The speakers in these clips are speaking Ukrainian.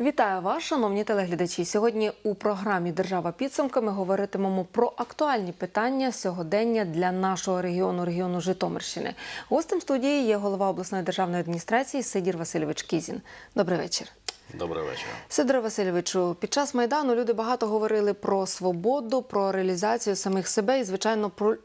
Вітаю вас, шановні телеглядачі. Сьогодні у програмі Держава підсумками говоритимемо про актуальні питання сьогодення для нашого регіону, регіону Житомирщини. Гостем студії є голова обласної державної адміністрації Сидір Васильович Кізін. Добрий вечір. Добрий вечір. Сидоре Васильовичу, під час майдану люди багато говорили про свободу, про реалізацію самих себе і, звичайно, про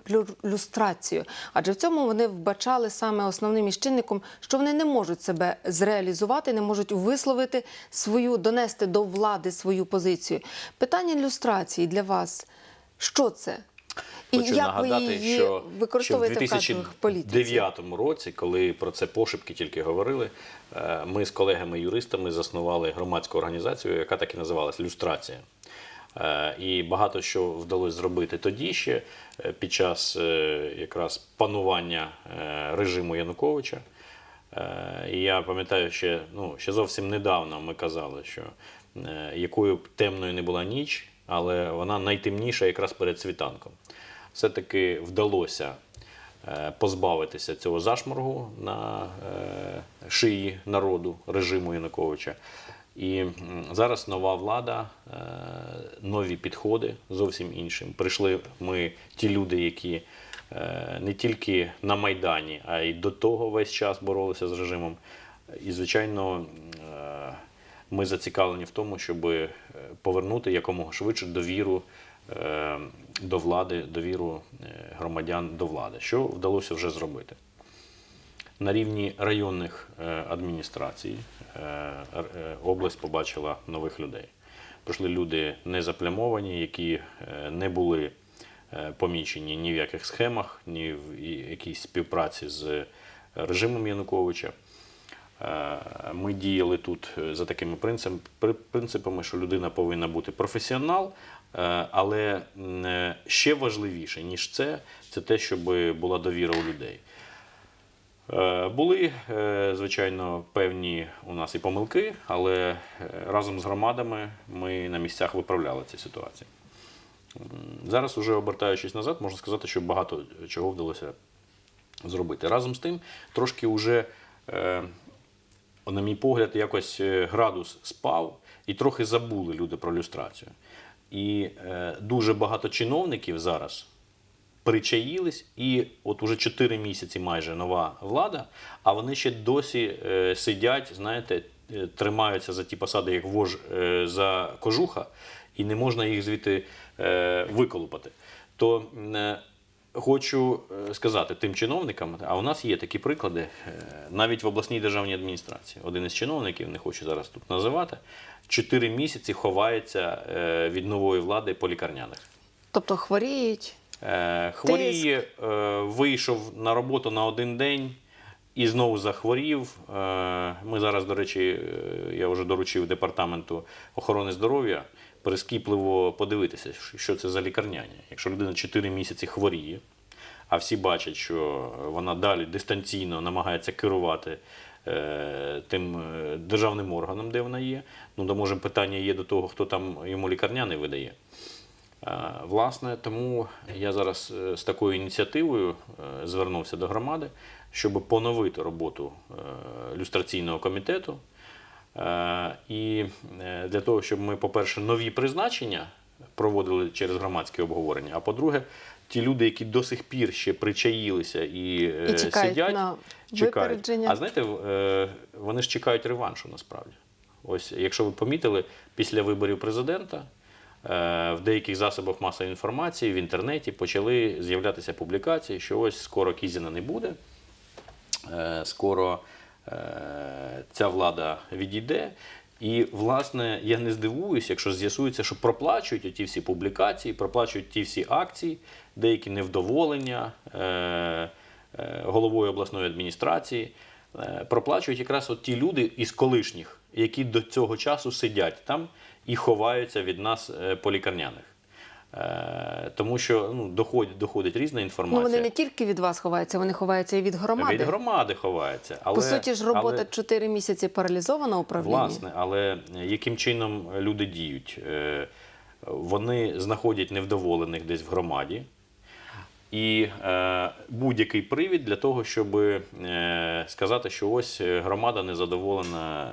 люстрацію. Адже в цьому вони вбачали саме основним із чинником, що вони не можуть себе зреалізувати, не можуть висловити свою, донести до влади свою позицію. Питання люстрації для вас що це? І Хочу як нагадати, ви її що, використовуєте що в в кадрових політиці? 2009 році, коли про це пошепки тільки говорили, е, ми з колегами-юристами заснували громадську організацію, яка так і називалась Люстрація. Е, І багато що вдалося зробити тоді ще е, під час якраз панування режиму Януковича. І я пам'ятаю, ще, ну, ще зовсім недавно ми казали, що якою б темною не була ніч, але вона найтемніша якраз перед світанком. Все-таки вдалося е, позбавитися цього зашморгу на е, шиї народу режиму Януковича. І зараз нова влада, е, нові підходи зовсім іншим. Прийшли ми, ті люди, які не тільки на Майдані, а й до того весь час боролися з режимом. І, звичайно, ми зацікавлені в тому, щоб е, повернути якомога швидше довіру е, до влади, довіру е, громадян до влади, що вдалося вже зробити. На рівні районних адміністрацій область побачила нових людей. Прийшли люди не заплямовані, які не були помічені ні в яких схемах, ні в якійсь співпраці з режимом Януковича. Е, Ми діяли тут е, за такими принципами, що людина повинна бути професіонал, е, але ще важливіше, ніж це, це те, щоб була довіра у людей. Були, звичайно, певні у нас і помилки, але разом з громадами ми на місцях виправляли ці ситуації. Зараз, уже обертаючись назад, можна сказати, що багато чого вдалося зробити. Разом з тим, трошки вже, на мій погляд, якось е, градус спав і трохи забули люди про люстрацію. І е, дуже багато чиновників зараз причаїлись, і от уже 4 місяці майже нова влада, а вони ще досі е, сидять, знаєте, е, тримаються за ті посади, як вож е, за кожуха, і не можна їх звідти е, виколупати. То е, хочу е, сказати тим чиновникам, а у нас є такі приклади е, навіть в обласній державній адміністрації. Один із чиновників, не хочу зараз тут називати, 4 місяці ховається е, від нової влади по лікарняних. Тобто хворіють. Хворіє, вийшов на роботу на один день і знову захворів. Е, Ми зараз, до речі, е, я вже доручив департаменту охорони здоров'я прискіпливо подивитися, що це за лікарняні. Якщо людина 4 місяці хворіє, а всі бачать, що вона далі дистанційно намагається керувати е, тим державним органом, де вона є, ну то може питання є до того, хто там йому лікарняний видає. Власне, тому я зараз з такою ініціативою звернувся до громади, щоб поновити роботу е, люстраційного комітету. Е, І е, для того, щоб ми, по-перше, нові призначення проводили через громадське обговорення, а по-друге, ті люди, які до сих пір ще причаїлися і, І чекають сидять, на чекають. А знаєте, вони ж чекають реваншу насправді. Ось, якщо ви помітили, після виборів президента в деяких засобах масової інформації в інтернеті почали з'являтися публікації, що ось скоро Кізіна не буде, скоро е, ця влада відійде. І, власне, я не здивуюсь, якщо з'ясується, що проплачують ті всі публікації, проплачують ті всі акції, деякі невдоволення е, е, головою обласної адміністрації. Е, проплачують якраз от ті люди із колишніх, які до цього часу сидять там і ховаються від нас е, по лікарняних. Е, Тому що ну, доходить, доходить різна Ну інформація. вони не тільки від вас ховаються, вони ховаються і від громади. Від громади ховаються. Але, По суті ж, робота але- 4 місяці паралізована управління. Власне, але яким чином люди діють? Е, Вони знаходять невдоволених десь в громаді, І е, будь-який привід для того, щоб е, сказати, що ось е, громада не задоволена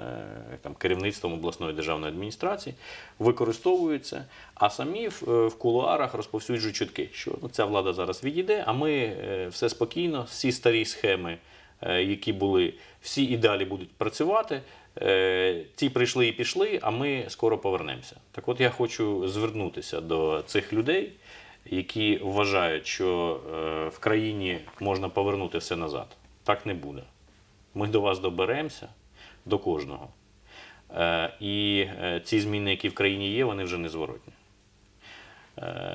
е, там, керівництвом обласної державної адміністрації, використовуються, а самі в, е, в кулуарах розповсюджують чутки, що ну, ця влада зараз відійде, а ми е, все спокійно, всі старі схеми, е, які були, всі і далі будуть працювати. Е, Ці прийшли і пішли, а ми скоро повернемося. Так от я хочу звернутися до цих людей, які вважають, що е, в країні можна повернути все назад. Так не буде. Ми до вас доберемося, до кожного. Е, І е, ці зміни, які в країні є, вони вже незворотні.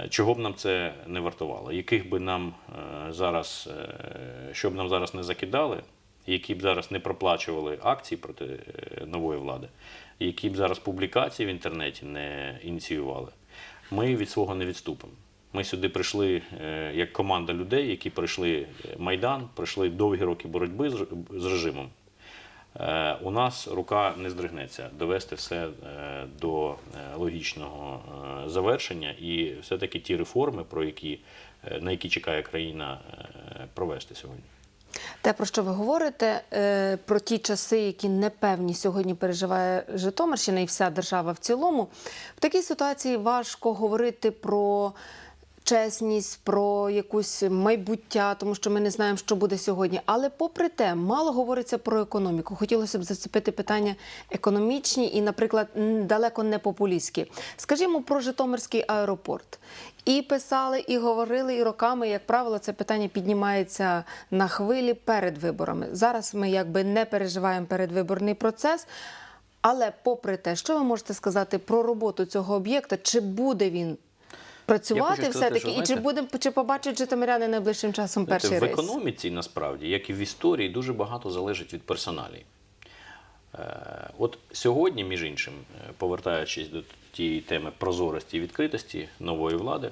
Чого б нам це не вартувало? Яких би нам зараз, що б нам зараз не закидали, які б зараз не проплачували акції проти нової влади, які б зараз публікації в інтернеті не ініціювали, ми від свого не відступимо. Ми сюди прийшли е, як команда людей, які пройшли е, Майдан, пройшли довгі роки боротьби з режимом. Е, У нас рука не здригнеться довести все до логічного завершення і все-таки ті реформи, про які, на які чекає країна провести сьогодні. Те, про що ви говорите, про ті часи, які непевні сьогодні переживає Житомирщина і вся держава в цілому, в такій ситуації важко говорити про чесність, про якусь майбуття, тому що ми не знаємо, що буде сьогодні. Але попри те, мало говориться про економіку. Хотілося б зацепити питання економічні і, наприклад, далеко не популістські. Скажімо про Житомирський аеропорт. І писали, і говорили, і роками, як правило, це питання піднімається на хвилі перед виборами. Зараз ми якби не переживаємо передвиборний процес. Але попри те, що ви можете сказати про роботу цього об'єкта? Чи буде він працювати все-таки? що, І чи знаєте, буде чи побачать житомиряни найближчим часом Знаєте, перший в економіці насправді, як і в історії, дуже багато залежить від персоналій. Е, От сьогодні, між іншим, е, повертаючись до тієї теми прозорості і відкритості нової влади,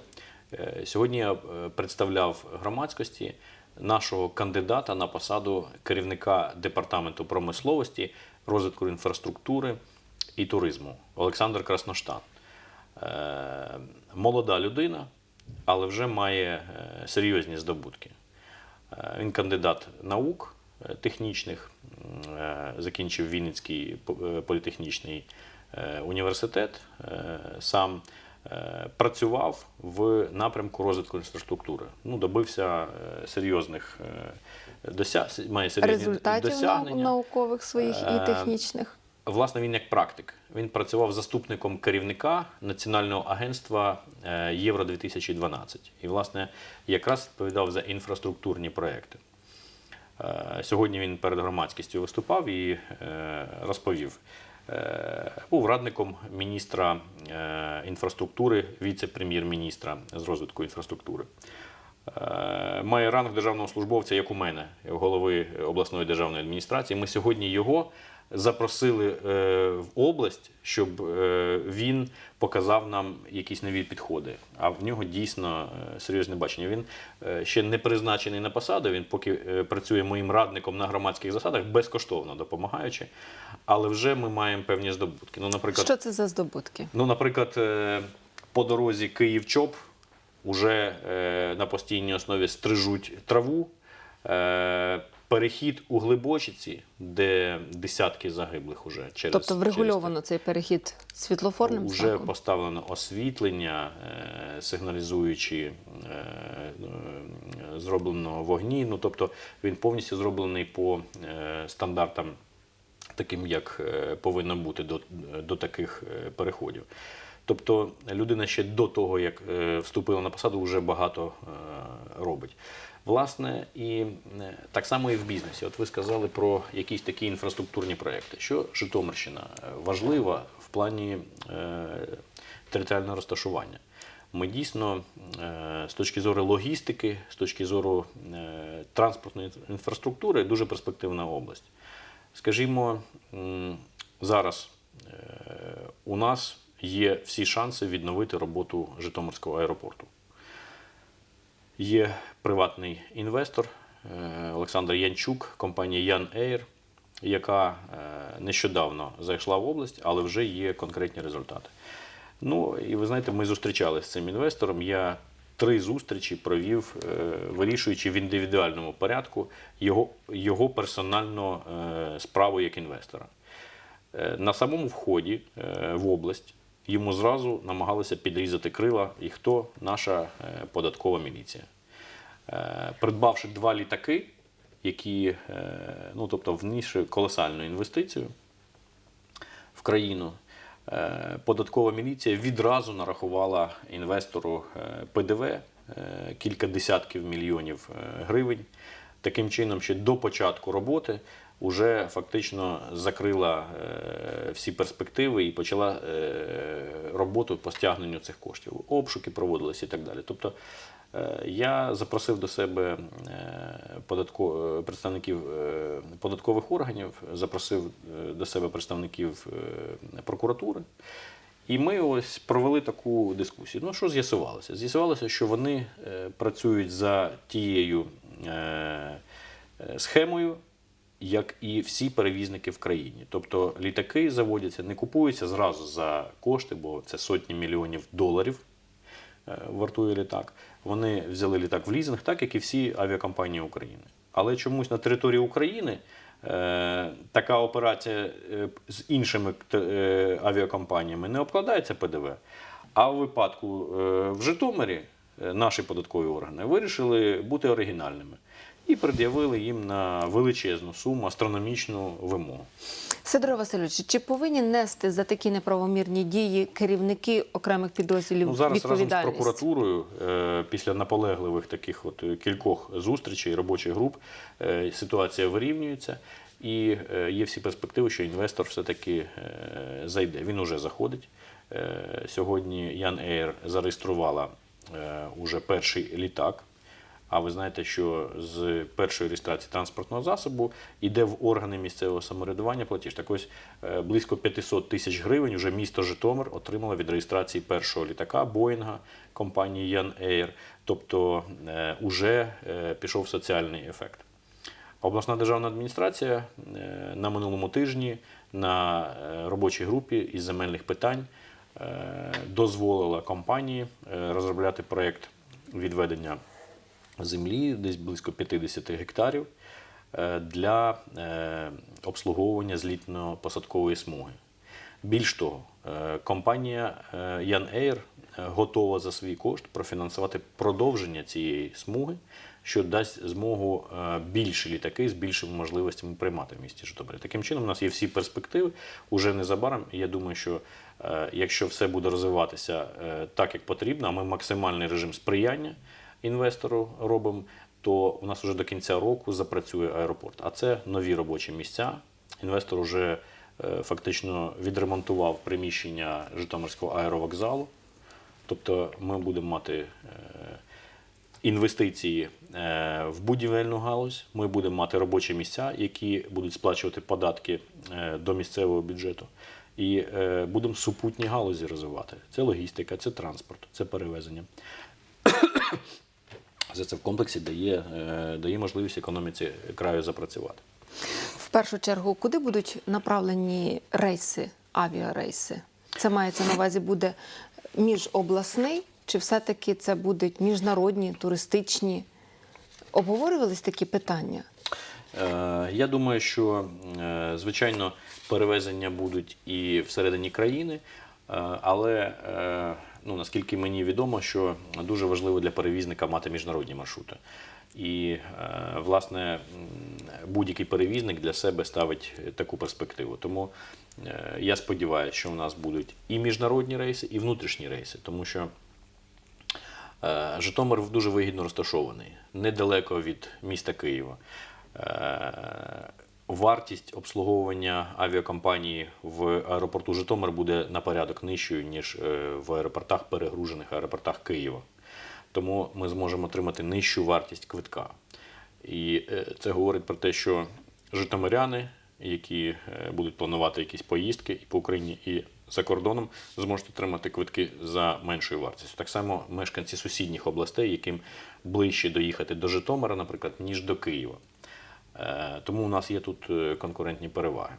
е, сьогодні я представляв громадськості нашого кандидата на посаду керівника департаменту промисловості, розвитку інфраструктури і туризму Олександр Красноштан. Е, Молода людина, але вже має е, серйозні здобутки. Е, Він кандидат наук технічних, закінчив Вінницький політехнічний університет. Сам працював в напрямку розвитку інфраструктури. Ну, добився серйозних е, дося- має серйозні Результатів досягнення. наукових своїх і технічних. Власне, він як практик. Він працював заступником керівника Національного агентства е, Євро 2012 і, власне, якраз відповідав за інфраструктурні проекти. Е, Сьогодні він перед громадськістю виступав і е, розповів. Був радником міністра інфраструктури, віце-прем'єр-міністра з розвитку інфраструктури. Має ранг державного службовця, як у мене, голови обласної державної адміністрації. Ми сьогодні його запросили е, в область, щоб е, він показав нам якісь нові підходи. А в нього дійсно е, серйозне бачення. Він ще не призначений на посаду. Він поки працює моїм радником на громадських засадах, безкоштовно допомагаючи. Але вже ми маємо певні здобутки. Ну, наприклад, Що це за здобутки? Ну, наприклад, по дорозі Київ-Чоп уже е, на постійній основі стрижуть траву. Перехід у Глибочиці, де десятки загиблих уже через Тобто через врегульовано цей перехід світлофорним Уже знаком? поставлено освітлення, е, сигналізуючи е, е, зроблено вогні. Ну, тобто він повністю зроблений по стандартам, таким, як повинно бути до, до таких переходів. Тобто людина ще до того, як вступила на посаду, вже багато робить. Власне, і е, так само і в бізнесі. От ви сказали про якісь такі інфраструктурні проекти. Що Житомирщина е, важлива в плані е, територіального розташування. Ми дійсно е, з точки зору логістики, з точки зору е, транспортної інфраструктури дуже перспективна область. Скажімо, зараз е, у нас є всі шанси відновити роботу Житомирського аеропорту. Є приватний інвестор е, Олександр Янчук, компанія Ян Air, яка е, нещодавно зайшла в область, але вже є конкретні результати. Ну і ви знаєте, ми зустрічалися з цим інвестором. Я три зустрічі провів, е, вирішуючи в індивідуальному порядку його, його персональну справу як інвестора. На самому вході в область йому зразу намагалися підрізати крила, і хто наша е, податкова міліція. Е, Придбавши два літаки, які е, ну, тобто, внісши колосальну інвестицію в країну, податкова міліція відразу нарахувала інвестору ПДВ кілька десятків мільйонів гривень. Таким чином, ще до початку роботи вже фактично закрила е, всі перспективи і почала е, роботу по стягненню цих коштів. Обшуки проводилися і так далі. Тобто е, я запросив до себе податко, представників податкових органів, запросив до себе представників прокуратури. І ми ось провели таку дискусію. Ну, що з'ясувалося? З'ясувалося, що вони працюють за тією схемою, як і всі перевізники в країні. Тобто літаки заводяться, не купуються зразу за кошти, бо це сотні мільйонів доларів е, вартує літак. Вони взяли літак в лізинг, так як і всі авіакомпанії України. Але чомусь на території України е, така операція е, з іншими авіакомпаніями не обкладається ПДВ. А в випадку в Житомирі наші податкові органи вирішили бути оригінальними і пред'явили їм на величезну суму астрономічну вимогу. Сидоре Васильович, чи повинні нести за такі неправомірні дії керівники окремих підрозділів Ну, зараз разом з прокуратурою, е, після наполегливих таких от е, кількох зустрічей, робочих груп, е, ситуація вирівнюється. І є всі перспективи, що інвестор все-таки зайде. Він уже заходить. Сьогодні Ян Ейр зареєструвала уже перший літак. А ви знаєте, що з першої реєстрації транспортного засобу йде в органи місцевого самоврядування платіж. Так ось е, близько 500 тисяч гривень вже місто Житомир отримало від реєстрації першого літака Боїнга компанії Ян Ейр. Тобто е, уже е, пішов соціальний ефект. Обласна державна адміністрація е, на минулому тижні на е, робочій групі із земельних питань е, дозволила компанії е, розробляти проєкт відведення землі, десь близько 50 гектарів, е, для е, обслуговування злітно-посадкової смуги. Більш того, е, компанія Ян Ейр готова за свій кошт профінансувати продовження цієї смуги, що дасть змогу більші літаки з більшими можливостями приймати в місті Житомирі. Таким чином, у нас є всі перспективи уже незабаром. Я думаю, що якщо все буде розвиватися так, як потрібно, а ми максимальний режим сприяння інвестору робимо, то у нас вже до кінця року запрацює аеропорт. А це нові робочі місця. Інвестор вже е, фактично відремонтував приміщення Житомирського аеровокзалу. Тобто ми будемо мати е, інвестиції е, в будівельну галузь, ми будемо мати робочі місця, які будуть сплачувати податки до місцевого бюджету. І будемо супутні галузі розвивати. Це логістика, це транспорт, це перевезення. Все це в комплексі дає, е, дає можливість економіці краю запрацювати. В першу чергу, куди будуть направлені рейси, авіарейси? Це мається на увазі буде міжобласний, чи все-таки це будуть міжнародні, туристичні? Обговорювались такі питання? Е, Я думаю, що е, звичайно перевезення будуть і всередині країни, але ну, наскільки мені відомо, що дуже важливо для перевізника мати міжнародні маршрути. І е, власне будь-який перевізник для себе ставить таку перспективу. Тому е, я сподіваюся, що у нас будуть і міжнародні рейси, і внутрішні рейси, тому що Е, Житомир дуже вигідно розташований, недалеко від міста Києва. Вартість обслуговування авіакомпанії в аеропорту Житомир буде на порядок нижчою, ніж е, в аеропортах, перегружених аеропортах Києва. Тому ми зможемо отримати нижчу вартість квитка. І е, це говорить про те, що житомиряни, які е, будуть планувати якісь поїздки і по Україні, і за кордоном, зможуть отримати квитки за меншою вартістю. Так само мешканці сусідніх областей, яким ближче доїхати до Житомира, наприклад, ніж до Києва. Е, Тому у нас є тут е, конкурентні переваги.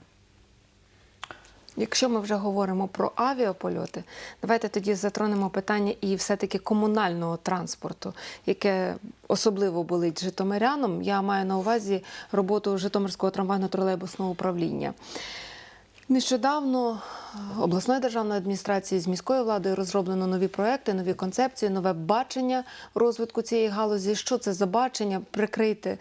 Якщо ми вже говоримо про авіапольоти, давайте тоді затронемо питання і все-таки комунального транспорту, яке особливо болить житомирянам. Я маю на увазі роботу Житомирського трамвайно-тролейбусного управління. Нещодавно е, обласною державною адміністрацією з міською владою розроблено нові проекти, нові концепції, нове бачення розвитку цієї галузі. Що це за бачення? Прикрити,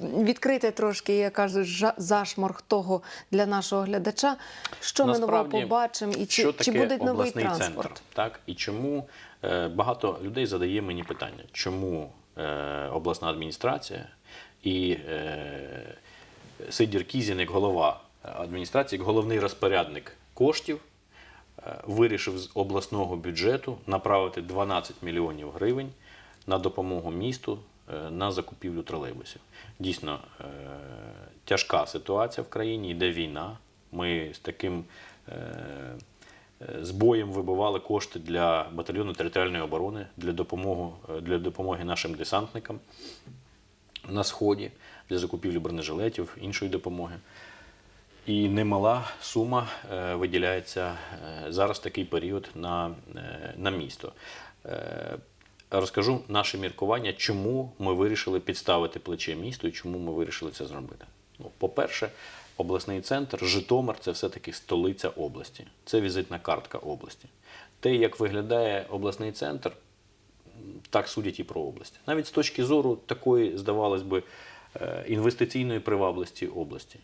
відкрити трошки, я кажу, жа- зашморг того для нашого глядача. Що ми нового побачимо і чи, чи буде новий транспорт? центр, так і чому е, багато людей задає мені питання, чому е, обласна адміністрація і е, Сидір Кізін, як голова адміністрації, як головний розпорядник коштів, вирішив з обласного бюджету направити 12 мільйонів гривень на допомогу місту на закупівлю тролейбусів. Дійсно, е, тяжка ситуація в країні, йде війна. Ми з таким е, е, збоєм вибивали кошти для батальйону територіальної оборони для допомоги, для допомоги нашим десантникам на сході для закупівлі бронежилетів, іншої допомоги. І немала сума е, виділяється е, зараз такий період на, е, на місто. Розкажу наше міркування, чому ми вирішили підставити плече місту і чому ми вирішили це зробити. Ну, по-перше, обласний центр Житомир це все-таки столиця області, це візитна картка області. Те, як виглядає обласний центр, так судять і про область. Навіть з точки зору такої, здавалось би, е, інвестиційної привабливості області.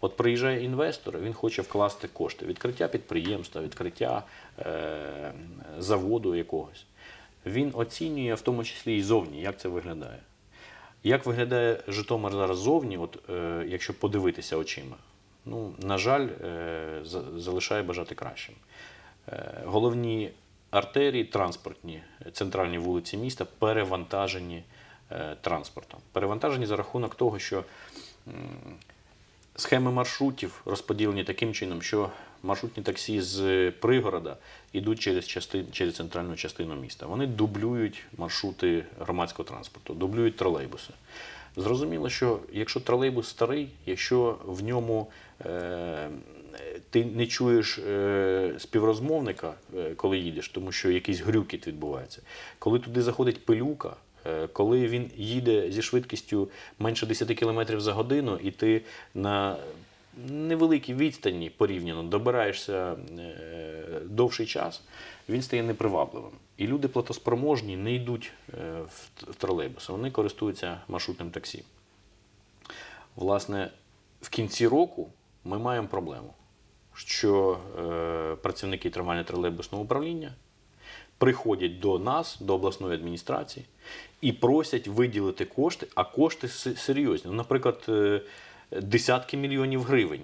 От приїжджає інвестор, він хоче вкласти кошти, відкриття підприємства, відкриття е, заводу якогось. Він оцінює в тому числі і зовні, як це виглядає. Як виглядає Житомир зараз зовні, от, е, якщо подивитися очима, ну, на жаль, е, залишає бажати кращим. Е, головні артерії транспортні, центральні вулиці міста перевантажені е, транспортом. Перевантажені за рахунок того, що схеми маршрутів розподілені таким чином, що маршрутні таксі з пригорода йдуть через, частин, через центральну частину міста. Вони дублюють маршрути громадського транспорту, дублюють тролейбуси. Зрозуміло, що якщо тролейбус старий, якщо в ньому е, ти не чуєш е, співрозмовника, е, коли їдеш, тому що якийсь грюкіт відбувається, коли туди заходить пилюка, Е, Коли він їде зі швидкістю менше 10 км за годину, і ти на невеликій відстані порівняно добираєшся е, довший час, він стає непривабливим. І люди платоспроможні не йдуть е, в тролейбуси, вони користуються маршрутним таксі. Власне, в кінці року ми маємо проблему, що е, працівники трамвайно-тролейбусного управління приходять до нас, до обласної адміністрації, і просять виділити кошти, а кошти серйозні. Ну, наприклад, десятки мільйонів гривень.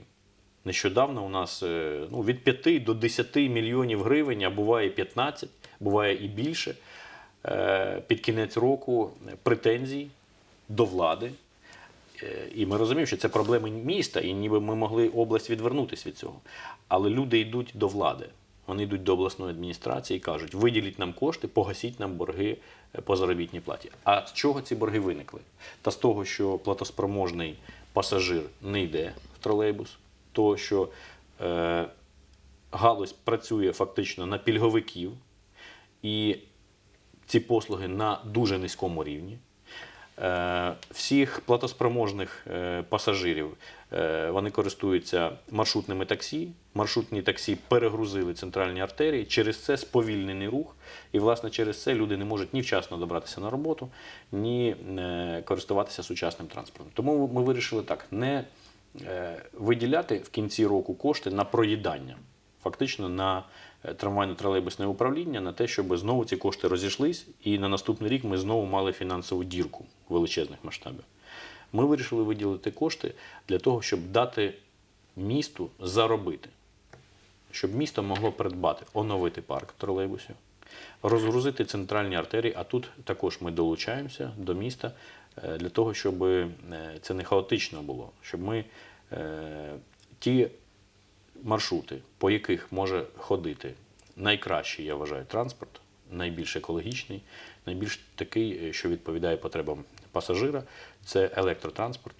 Нещодавно у нас е, ну, від 5 до 10 мільйонів гривень, а буває 15, буває і більше. е, Під кінець року претензій до влади. Е, І ми розуміємо, що це проблеми міста, і ніби ми могли область відвернутися від цього. Але люди йдуть до влади. Вони йдуть до обласної адміністрації і кажуть: виділіть нам кошти, погасіть нам борги по заробітній платі. А з чого ці борги виникли? Та з того, що платоспроможний пасажир не йде в тролейбус, то що е, галузь працює фактично на пільговиків, і ці послуги на дуже низькому рівні. Е, Всіх платоспроможних е, пасажирів вони користуються маршрутними таксі. Маршрутні таксі перегрузили центральні артерії. Через це сповільнений рух, і власне через це люди не можуть ні вчасно добратися на роботу, ні е, користуватися сучасним транспортом. Тому ми вирішили так: не е, виділяти в кінці року кошти на проїдання, фактично на е, трамвайно-тролейбусне управління, на те, щоб знову ці кошти розійшлись, і на наступний рік ми знову мали фінансову дірку величезних масштабів. Ми вирішили виділити кошти для того, щоб дати місту заробити, щоб місто могло придбати, оновити парк тролейбусів, розгрузити центральні артерії, а тут також ми долучаємося до міста е, для того, щоб е, це не хаотично було, щоб ми е, ті маршрути, по яких може ходити найкращий, я вважаю, транспорт, найбільш екологічний, найбільш такий, що відповідає потребам пасажира, це електротранспорт.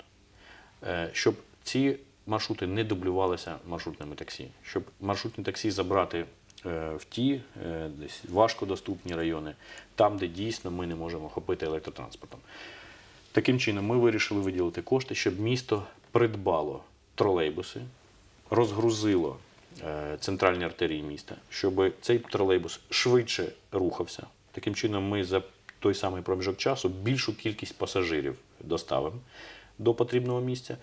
Е, Щоб ці маршрути не дублювалися маршрутними таксі, щоб маршрутні таксі забрати е, в ті е, десь важкодоступні райони, там, де дійсно ми не можемо охопити електротранспортом. Таким чином, ми вирішили виділити кошти, щоб місто придбало тролейбуси, розгрузило центральні артерії міста, щоб цей тролейбус швидше рухався. Таким чином, ми за той самий проміжок часу більшу кількість пасажирів доставимо до потрібного місця,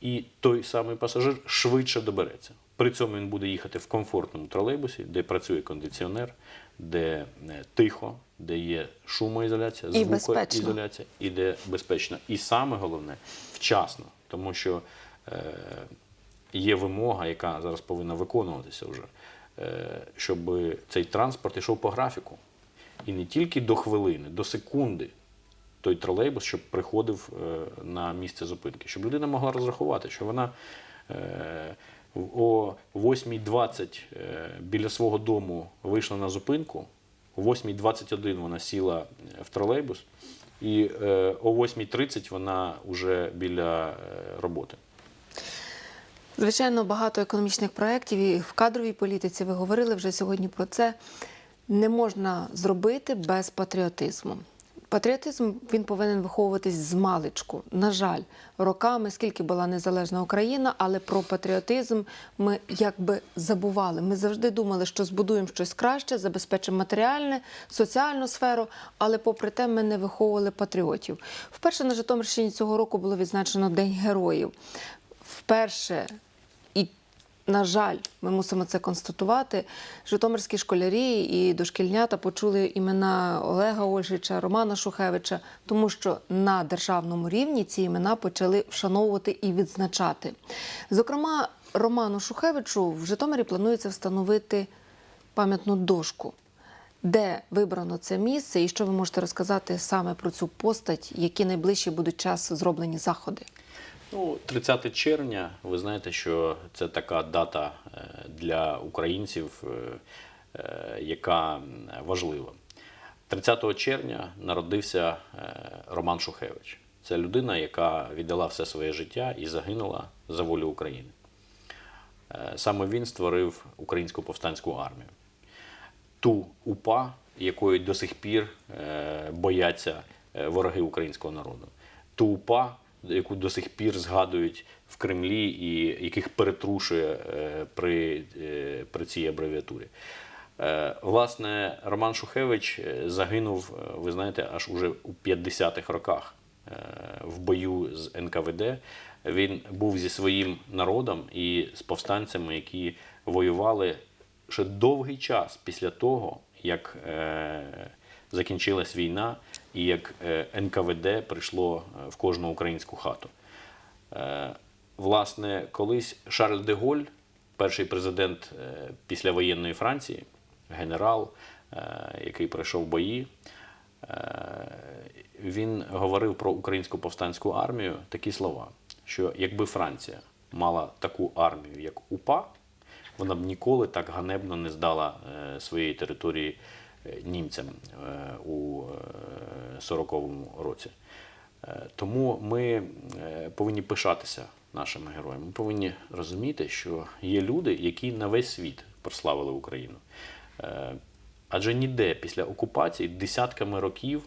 і той самий пасажир швидше добереться. При цьому він буде їхати в комфортному тролейбусі, де працює кондиціонер, де е, тихо, де є шумоізоляція, І звукоізоляція, і де безпечно. І саме головне вчасно, тому що е, є вимога, яка зараз повинна виконуватися вже, е, щоб цей транспорт йшов по графіку. І не тільки до хвилини, до секунди той тролейбус, щоб приходив е, на місце зупинки, щоб людина могла розрахувати, що вона е, о 8.20 е, біля свого дому вийшла на зупинку, о 8.21 вона сіла в тролейбус, і о 8.30 вона вже біля роботи. Звичайно, багато економічних проєктів і в кадровій політиці ви говорили вже сьогодні про це. Не можна зробити без патріотизму. Патріотизм він повинен виховуватись з маличку. На жаль, роками, скільки була незалежна Україна, але про патріотизм ми якби забували. Ми завжди думали, що збудуємо щось краще, забезпечимо матеріальне, соціальну сферу, але попри те ми не виховували патріотів. Вперше на Житомирщині цього року було відзначено День героїв. Вперше на жаль, ми мусимо це констатувати. Житомирські школярі і дошкільнята почули імена Олега Ольжича, Романа Шухевича, тому що на державному рівні ці імена почали вшановувати і відзначати. Зокрема, Роману Шухевичу в Житомирі планується встановити пам'ятну дошку. Де вибрано це місце, і що ви можете розказати саме про цю постать, які найближчі будуть час зроблені заходи? Ну, 30 червня, ви знаєте, що це така дата е, для українців, е, е, яка важлива. 30 червня народився Роман Шухевич. Це людина, яка віддала все своє життя і загинула за волю України. Саме він створив Українську повстанську армію. Ту УПА, якої до сих пір бояться вороги українського народу. Ту УПА, яку до сих пір згадують в Кремлі і яких перетрушує е, при, е, при цій абревіатурі. Е, Власне, Роман Шухевич загинув, ви знаєте, аж уже у 50-х роках в бою з НКВД. Він був зі своїм народом і з повстанцями, які воювали ще довгий час після того, як закінчилась війна і як е, НКВД прийшло е, в кожну українську хату. Е, власне, колись Шарль де Голь, перший президент післявоєнної Франції, генерал, який пройшов бої, він говорив про українську повстанську армію такі слова, що якби Франція мала таку армію, як УПА, вона б ніколи так ганебно не здала своєї території німцям е, у е, 40-му році. Е, Тому ми е, повинні пишатися нашими героями. Ми повинні розуміти, що є люди, які на весь світ прославили Україну. Е, Адже ніде після окупації десятками років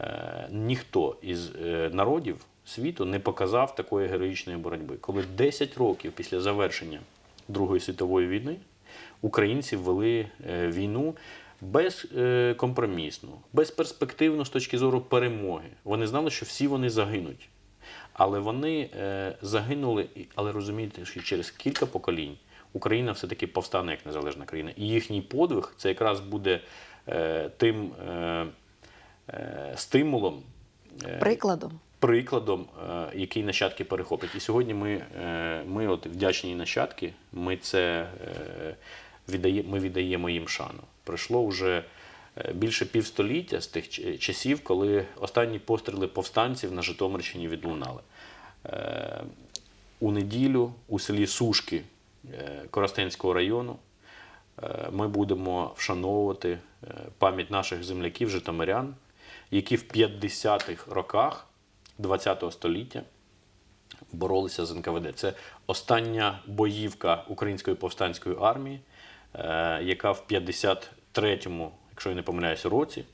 е, ніхто із е, народів світу не показав такої героїчної боротьби. Коли 10 років після завершення Другої світової війни українці ввели е, війну безкомпромісно, безперспективно з точки зору перемоги. Вони знали, що всі вони загинуть. Але вони е, загинули, але розумієте, що через кілька поколінь Україна все-таки повстане як незалежна країна. І їхній подвиг це якраз буде е, тим е, стимулом, Прикладом. прикладом, який нащадки перехоплять. І сьогодні ми, ми от вдячні нащадки, ми це ми віддаємо їм шану. Пройшло вже е, більше півстоліття з тих часів, коли останні постріли повстанців на Житомирщині відлунали. Е, У неділю у селі Сушки е, Коростенського району ми будемо вшановувати пам'ять наших земляків, житомирян, які в 50-х роках ХХ століття боролися з НКВД. Це остання боївка Української повстанської армії, яка в 53-му, якщо я не помиляюся, році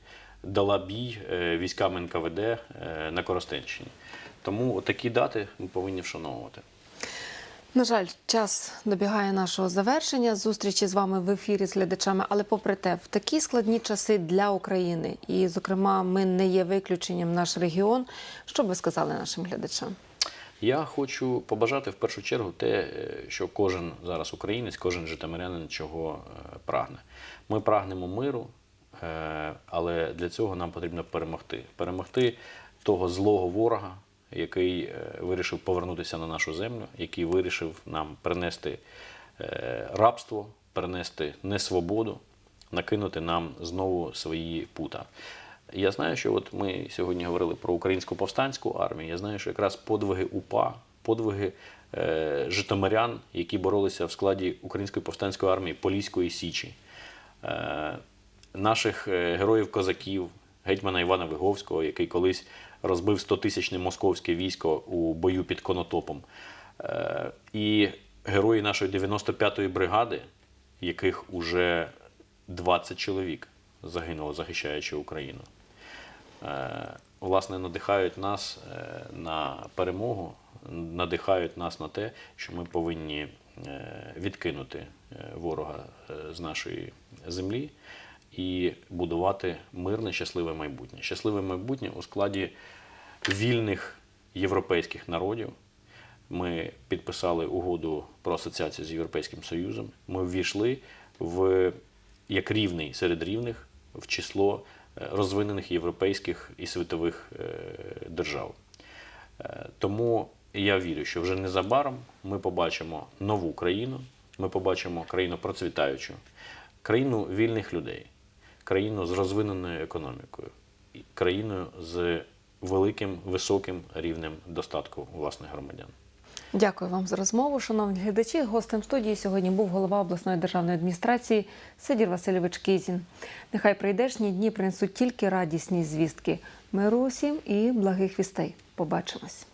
дала бій е, військам НКВД е, на Коростенщині. Тому такі дати ми повинні вшановувати. На жаль, час добігає нашого завершення. Зустрічі з вами в ефірі з глядачами. Але попри те, в такі складні часи для України, і, зокрема, ми не є виключенням наш регіон. Що б ви сказали нашим глядачам? Я хочу побажати в першу чергу те, е, що кожен зараз українець, кожен житомирянин чого е, прагне. Ми прагнемо миру, е, але для цього нам потрібно перемогти. Перемогти того злого ворога, який вирішив повернутися на нашу землю, який вирішив нам принести рабство, принести несвободу, накинути нам знову свої пута. Я знаю, що от ми сьогодні говорили про українську повстанську армію. Я знаю, що якраз подвиги УПА, подвиги е, житомирян, які боролися в складі української повстанської армії Поліської Січі, е, наших е, героїв-козаків, гетьмана Івана Виговського, який колись розбив 100-тисячне московське військо у бою під Конотопом. Е, і герої нашої 95-ї бригади, яких уже 20 чоловік загинуло, захищаючи Україну. Е, Власне, надихають нас е, на перемогу, надихають нас на те, що ми повинні е, відкинути ворога з нашої землі і будувати мирне, щасливе майбутнє. Щасливе майбутнє у складі вільних європейських народів. Ми підписали угоду про асоціацію з Європейським Союзом. Ми ввійшли в як рівний серед рівних в число розвинених європейських і світових е, держав. Е, Тому я вірю, що вже незабаром ми побачимо нову країну, ми побачимо країну процвітаючу, країну вільних людей, країну з розвиненою економікою, країну з великим високим рівнем достатку власних громадян. Дякую вам за розмову, шановні глядачі. Гостем студії сьогодні був голова обласної державної адміністрації Сидір Васильович Кізін. Нехай прийдешні дні принесуть тільки радісні звістки. Миру усім і благих вістей. Побачимось.